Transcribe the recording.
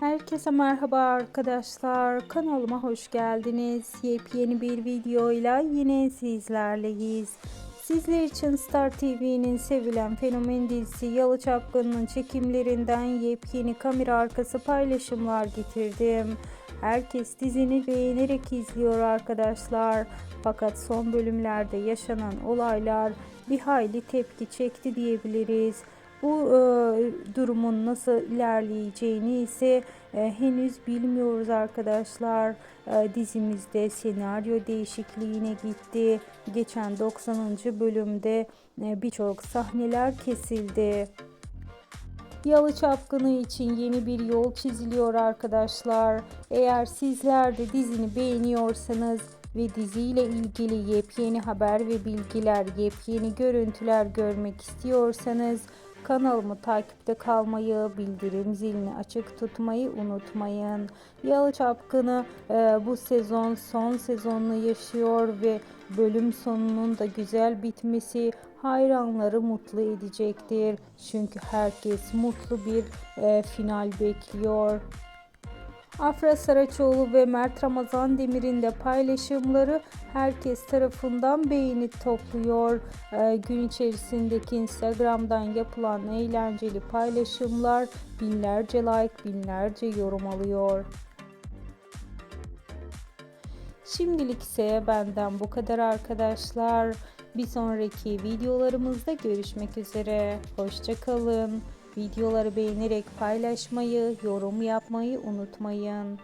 Herkese merhaba arkadaşlar. Kanalıma hoş geldiniz. Yepyeni bir videoyla yine sizlerleyiz. Sizler için Star TV'nin sevilen fenomen dizisi Yalı Çapkın'ın çekimlerinden yepyeni kamera arkası paylaşımlar getirdim. Herkes dizini beğenerek izliyor arkadaşlar. Fakat son bölümlerde yaşanan olaylar bir hayli tepki çekti diyebiliriz. Bu e, durumun nasıl ilerleyeceğini ise e, henüz bilmiyoruz arkadaşlar. E, dizimizde senaryo değişikliğine gitti. Geçen 90. bölümde e, birçok sahneler kesildi. Yalı Çapkını için yeni bir yol çiziliyor arkadaşlar. Eğer sizler de dizini beğeniyorsanız ve diziyle ilgili yepyeni haber ve bilgiler, yepyeni görüntüler görmek istiyorsanız kanalımı takipte kalmayı, bildirim zilini açık tutmayı unutmayın. Yalı Çapkını e, bu sezon son sezonunu yaşıyor ve bölüm sonunun da güzel bitmesi hayranları mutlu edecektir. Çünkü herkes mutlu bir e, final bekliyor. Afra Saraçoğlu ve Mert Ramazan Demir'in de paylaşımları herkes tarafından beğeni topluyor. Ee, gün içerisindeki Instagram'dan yapılan eğlenceli paylaşımlar binlerce like, binlerce yorum alıyor. Şimdilik ise benden bu kadar arkadaşlar. Bir sonraki videolarımızda görüşmek üzere. Hoşçakalın. Videoları beğenerek paylaşmayı, yorum yapmayı unutmayın.